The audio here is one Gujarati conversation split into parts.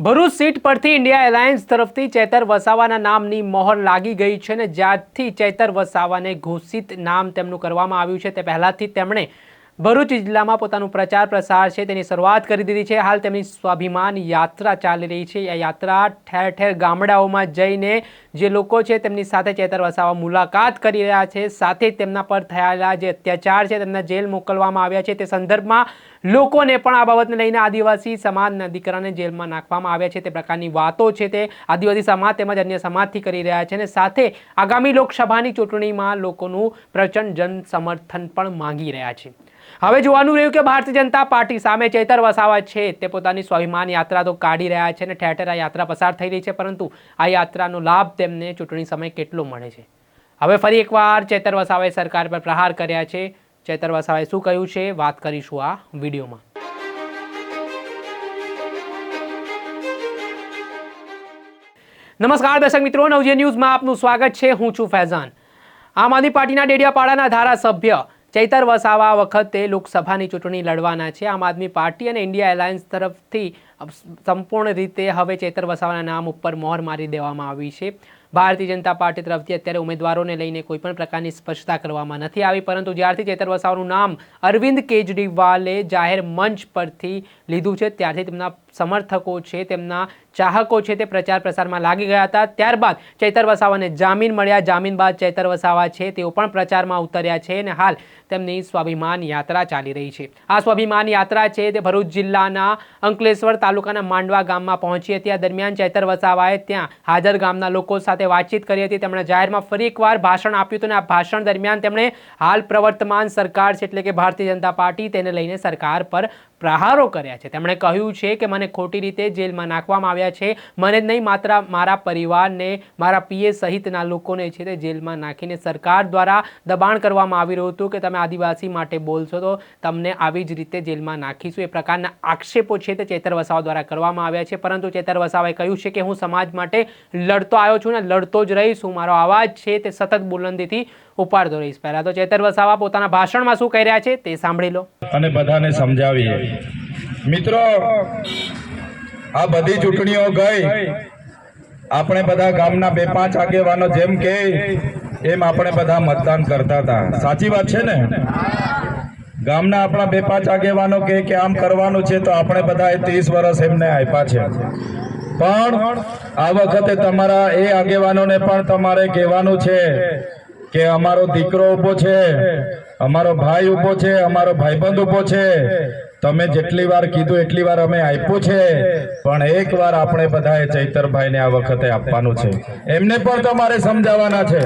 ભરૂચ સીટ પરથી ઇન્ડિયા એલાયન્સ તરફથી ચેતર વસાવાના નામની મોહર લાગી ગઈ છે ને જ્યારથી ચેતર વસાવાને ઘોષિત નામ તેમનું કરવામાં આવ્યું છે તે પહેલાંથી તેમણે ભરૂચ જિલ્લામાં પોતાનું પ્રચાર પ્રસાર છે, તેની શરૂઆત કરી દીધી છે. હાલ તેમની સ્વાભિમાન યાત્રા ચાલી રહી છે. આ યાત્રા ઠેર ઠેર ગામડાઓમાં જઈને જે લોકો છે તેમની સાથે ચેતર વસાવા મુલાકાત કરી રહ્યા છે. સાથે તેમના પર થયેલા જે અત્યાચાર છે, તેમના જેલ મોકલવામાં આવ્યા છે. તે સંદર્ભમાં લોકોને પણ આ બાબતને લઈને આદિવાસી સમાજના દીકરાને જેલમાં નાખવામાં આવ્યા છે. તે પ્રકારની વાતો છે તે આદિવાસી સમાજ તેમજ અન્ય સમાજથી કરી રહ્યા છે અને સાથે આગામી લોકસભાની ચૂંટણીમાં લોકોનું પ્રચંડ જન સમર્થન પણ માંગી રહ્યા છે. હવે જોવાનું રહ્યું કે ભારતીય જનતા પાર્ટી સામે ચેતર વસાવા છે. તે પોતાની સ્વાભિમાન યાત્રા તો કાઢી રહ્યા છે અને ઠેર ઠેર આ યાત્રા પસાર થઈ રહી છે, પરંતુ આ યાત્રાનો લાભ તેમને ચૂંટણી સમય કેટલો મળે છે? હવે ફરી એકવાર ચેતર વસાવાએ સરકાર પર પ્રહાર કર્યા છે. ચેતર વસાવાએ શું કહ્યું છે? વાત કરીશું આ વિડીયોમાં. નમસ્કાર દર્શક મિત્રો નવજે ન્યૂઝમાં આપનું સ્વાગત છે. હું છું ફૈઝાન. આમ આદમી પાર્ટીના ડેડિયાપાડાના ધારાસભ્ય ચૈતર વસાવા વખતે લોકસભાની ચૂંટણી લડવાના છે. આમ આદમી પાર્ટી અને ઇન્ડિયા એલાયન્સ તરફથી સંપૂર્ણ રીતે હવે ચૈતર વસાવાના નામ ઉપર મોહર મારી દેવામાં આવી છે. ભારતીય જનતા પાર્ટી તરફથી અત્યારે ઉમેદવારોને લઈને કોઈ પણ પ્રકારની સ્પષ્ટતા કરવામાં નથી આવી, પરંતુ જ્યારથી ચેતર વસાવાનું નામ અરવિંદ કેજરીવાલે જાહેર મંચ પરથી લીધું છે, ત્યારથી તેમના સમર્થકો છે, તેમના ચાહકો છે તે પ્રચાર પ્રસારમાં લાગી ગયા હતા. ત્યારબાદ ચૈતર વસાવાને જામીન મળ્યા. જામીન બાદ ચૈતર વસાવા છે, તેઓ પણ પ્રચારમાં ઉતર્યા છે અને હાલ તેમની સ્વાભિમાન યાત્રા ચાલી રહી છે. આ સ્વાભિમાન યાત્રા છે તે ભરૂચ જિલ્લાના અંકલેશ્વર તાલુકાના માંડવા ગામમાં પહોંચી હતી. આ દરમિયાન ચૈતર વસાવાએ ત્યાં હાજર ગામના લોકો સાથે વાતચીત કરી હતી. તેમણે જાહેરમાં ફરી એકવાર ભાષણ આપ્યું હતું અને આ ભાષણ દરમિયાન તેમણે હાલ પ્રવર્તમાન સરકાર છે, એટલે કે ભારતીય જનતા પાર્ટી, તેને લઈને સરકાર પર પ્રહારો કર્યા છે. તેમણે કહ્યું છે કે મને ખોટી રીતે જેલમાં નાખવામાં આવ્યા છે. મને જ નહીં, માત્ર મારા પરિવારને, મારા પીએ સહિતના લોકોને છે તે જેલમાં નાખીને સરકાર દ્વારા દબાણ કરવામાં આવી રહ્યું હતું કે તમે આદિવાસી માટે બોલશો તો તમને આવી જ રીતે જેલમાં નાખીશું. એ પ્રકારના આક્ષેપો છે તે ચેતર વસાવા દ્વારા કરવામાં આવ્યા છે. પરંતુ ચેતર વસાવાએ કહ્યું છે કે હું સમાજ માટે લડતો આવ્યો છું ને લડતો જ રહીશ. હું મારો અવાજ છે તે સતત બુલંદીથી ઉપાડતો રહીશ. પહેલાં તો ચેતર વસાવા પોતાના ભાષણમાં શું કહી રહ્યા છે તે સાંભળી લો. અને બધાને સમજાવીએ. મિત્રો, આ બધી ચૂંટણીઓ ગઈ. આપણે બધા ગામના બે પાંચ આગેવાનો જેમ કે, એમ આપણે બધા મતદાન કરતા હતા. સાચી વાત છે ને? ગામના આપણા બે પાંચ આગેવાનો કે કે આમ કરવાનું છે તો આપણે બધા ત્રીસ વર્ષ એમને આપ્યા છે. પણ આ વખતે તમારા એ આગેવાનોને પણ તમારે કહેવાનું છે કે અમારો દીકરો ઊભો છે, અમારો ભાઈ ઊભો છે, અમારો ભાઈબંધ ઊભો છે. તમે જેટલી વાર કીધું એટલી વાર અમે આપ્યું છે, પણ એક વાર આપણે બધાએ ચૈતરભાઈને આ વખતે આપવાનું છે. એમને પણ તમારે સમજાવવાના છે.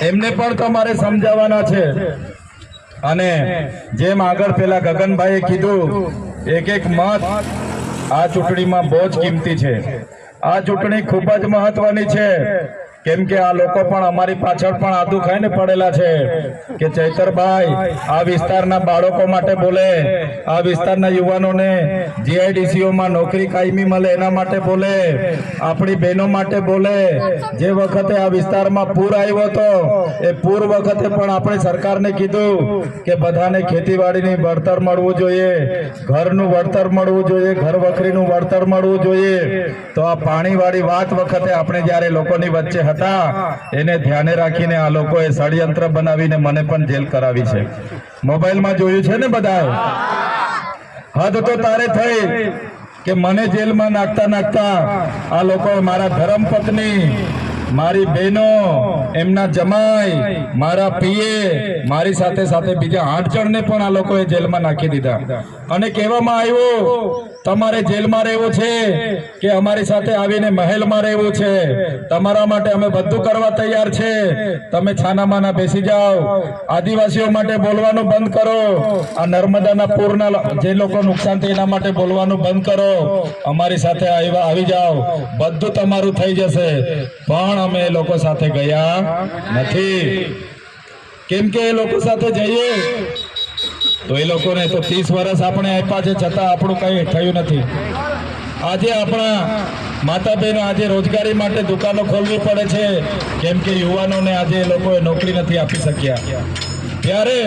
એમને પણ તમારે સમજાવવાના છે. અને જેમ આગળ પેલા ગગનભાઈએ કીધું, એક એક મત આ ચૂંટણીમાં બહુ જ કિંમતી છે. આ ચૂંટણી ખૂબ જ મહત્વની છે. કેમ કે આ લોકો પણ અમારી પાછળ પણ આદુ ખાઈને પડેલા છે કે ચૈતરભાઈ, આ વિસ્તારના બાળકો માટે બોલે, આ વિસ્તારના યુવાનોને જીઆઈડીસીઓમાં નોકરી કાયમી મળે એના માટે બોલે, આપણી બહેનો માટે બોલે. જે વખતે આ વિસ્તારમાં પૂર આવ્યો હતો, એ પૂર વખતે પણ આપણે સરકારને કીધું કે બધાને ખેતીવાડીની વળતર મળવું જોઈએ, ઘરનું વળતર મળવું જોઈએ, ઘર વખરીનું વળતર મળવું જોઈએ. તો આ પાણીવાળી વાત વખતે આપણે જ્યારે લોકોની વચ્ચે હતા. એને ધ્યાને રાખીને આ લોકોએ ષડયંત્ર બનાવીને મને પણ જેલ કરાવી છે. મોબાઈલમાં જોયું છે ને બધા હદ તો તારે થઈ કે મને જેલમાં નાખતા નાખતા આ લોકો મારા ધર્મપત્ની મારી બહેનો, એમના જમાઈ, મારા પીએ, મારી સાથે સાથે બીજા આઠ જણને પણ આ લોકોએ જેલમાં નાખી દીધા. અને કહેવામાં આવ્યું તમારે જેલમાં રહેવું છે કે અમારી સાથે આવીને મહેલમાં રહેવું છે? તમારા માટે અમે બધું કરવા તૈયાર છે. તમે છાનામાના બેસી જાઓ. આદિવાસીઓ માટે બોલવાનું બંધ કરો. આ નર્મદાના પૂરના જે લોકો નુકસાન થયું એના માટે બોલવાનું બંધ કરો. અમારી સાથે આવ્યા આવી જાઓ. બધું તમારું થઈ જશે. પણ અમે એ લોકો સાથે ગયા નથી. કેમ કે એ લોકો સાથે જઈએ? તો એ લોકોને તો ત્રીસ વર્ષ આપણે આપ્યા છે, છતાં આપણું કંઈ થયું નથી. આજે આપણા માતા બહેનો આજે રોજગારી માટે દુકાનો ખોલવી પડે છે, કેમ કે યુવાનોને આજે એ લોકોએ નોકરી નથી આપી શક્યા. ત્યારે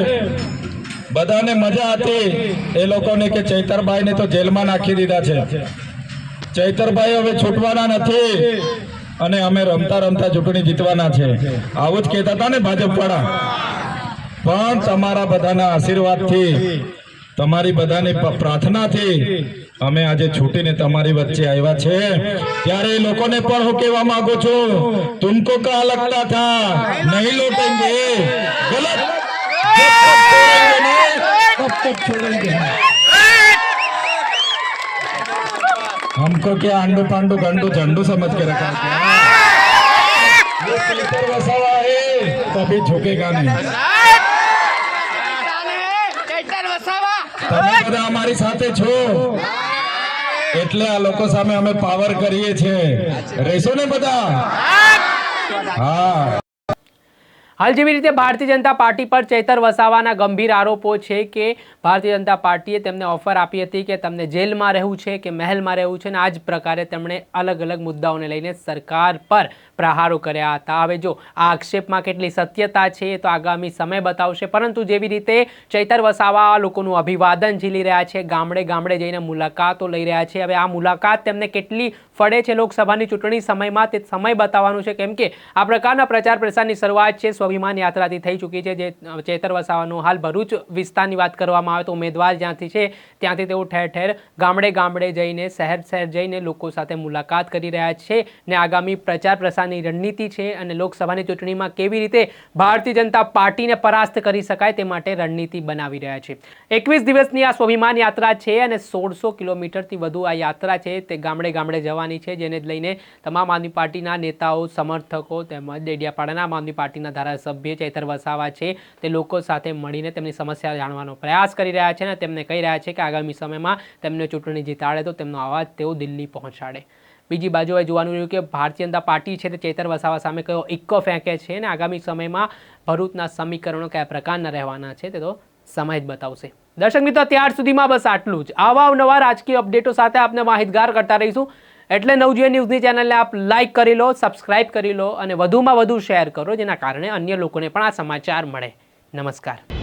બધાને મજા હતી, એ લોકોને કે ચૈતરભાઈને તો જેલમાં નાખી દીધા છે. ચૈતરભાઈ હવે છૂટવાના નથી અને અમે રમતા રમતા ચૂંટણી જીતવાના છે. આવું જ કહેતા હતા ને ભાજપ વાળા પણ તમારા બધાના આશીર્વાદથી તમારી બધાની પ્રાર્થના થી અમે આજે છૂટીને તમારી વચ્ચે આવ્યા છે. ત્યારે લોકોને પણ હું કહેવા માંગુ છું તુમકો કહા લગતા થા? નહીં લોટેંગે. ગલત. हमको क्या आंडू पांडू गंडू झंडू समझ के रखा क्या ये તમે બધા અમારી સાથે છો. એટલે આ લોકો સામે અમે પાવર કરીએ છીએ. રહેશો ને બધા? હા. હાલ જેવી રીતે ભારતીય જનતા પાર્ટી પર ચેતર વસાવાના ગંભીર આરોપો છે કે ભારતીય જનતા પાર્ટીએ તેમને ઓફર આપી હતી કે તમને જેલમાં રહેવું છે કે મહેલમાં રહેવું છે અને આ જ પ્રકારે તેમણે અલગ અલગ મુદ્દાઓને લઈને સરકાર પર પ્રહારો કર્યા હતા. હવે જો આ આક્ષેપમાં કેટલી સત્યતા છે તો આગામી સમય બતાવશે. પરંતુ જેવી રીતે ચૈતર વસાવા લોકોનું અભિવાદન ઝીલી રહ્યા છે, ગામડે ગામડે જઈને મુલાકાતો લઈ રહ્યા છે. હવે આ મુલાકાત તેમને કેટલી ફળે છે લોકસભાની ચૂંટણી સમયમાં તે સમય બતાવવાનું છે. કેમ કે આ પ્રકારના પ્રચાર પ્રસારની શરૂઆત છે, સ્વાભિમાન યાત્રાથી થઈ ચૂકી છે. જે ચેતર વસાવાનું હાલ ભરૂચ વિસ્તારની વાત કરવામાં આવે તો ઉમેદવાર જ્યાંથી છે ત્યાંથી તેઓ ઠેર ઠેર ગામડે ગામડે જઈને, શહેર શહેર જઈને લોકો સાથે મુલાકાત કરી રહ્યા છે ને આગામી પ્રચાર પ્રસારની રણનીતિ છે અને લોકસભાની ચૂંટણીમાં કેવી રીતે ભારતીય જનતા પાર્ટીને પરાસ્ત કરી શકાય તે માટે રણનીતિ બનાવી રહ્યા છે. એકવીસ દિવસની આ સ્વાભિમાન યાત્રા છે અને સોળસો કિલોમીટરથી વધુ આ યાત્રા છે તે ગામડે ગામડે જવાની છે, જેને લઈને તમામ આદમી પાર્ટીના નેતાઓ, સમર્થકો તેમજ ડેડિયાપાડાના આમ આદમી પાર્ટીના ધારાસભ્ય ચૈતર વસાવા છે તે લોકો સાથે મળીને તેમની સમસ્યા જાણવાનો પ્રયાસ કરી રહ્યા છે અને તેમને કહી રહ્યા છે કે આગામી સમયમાં તેમને ચૂંટણી જીતાડે તો તેમનો અવાજ તેઓ દિલ્હી પહોંચાડે. બીજી બાજુ હવે જોવાનું રહ્યું કે ભારતીય જનતા પાર્ટી છે તે ચેતર વસાવા સામે કયો ઇક્કો ફેંકે છે અને આગામી સમયમાં ભરૂચના સમીકરણો કયા પ્રકારના રહેવાના છે તે તો સમય જ બતાવશે. દર્શક મિત્રો, ત્યાર સુધીમાં બસ આટલું જ. આવા નવા રાજકીય અપડેટો સાથે આપને માહિતગાર કરતા રહીશું. એટલે નવજીવન ન્યૂઝની ચેનલને આપ લાઇક કરી લો, સબસ્ક્રાઇબ કરી લો અને વધુમાં વધુ શેર કરો, જેના કારણે અન્ય લોકોને પણ આ સમાચાર મળે. નમસ્કાર.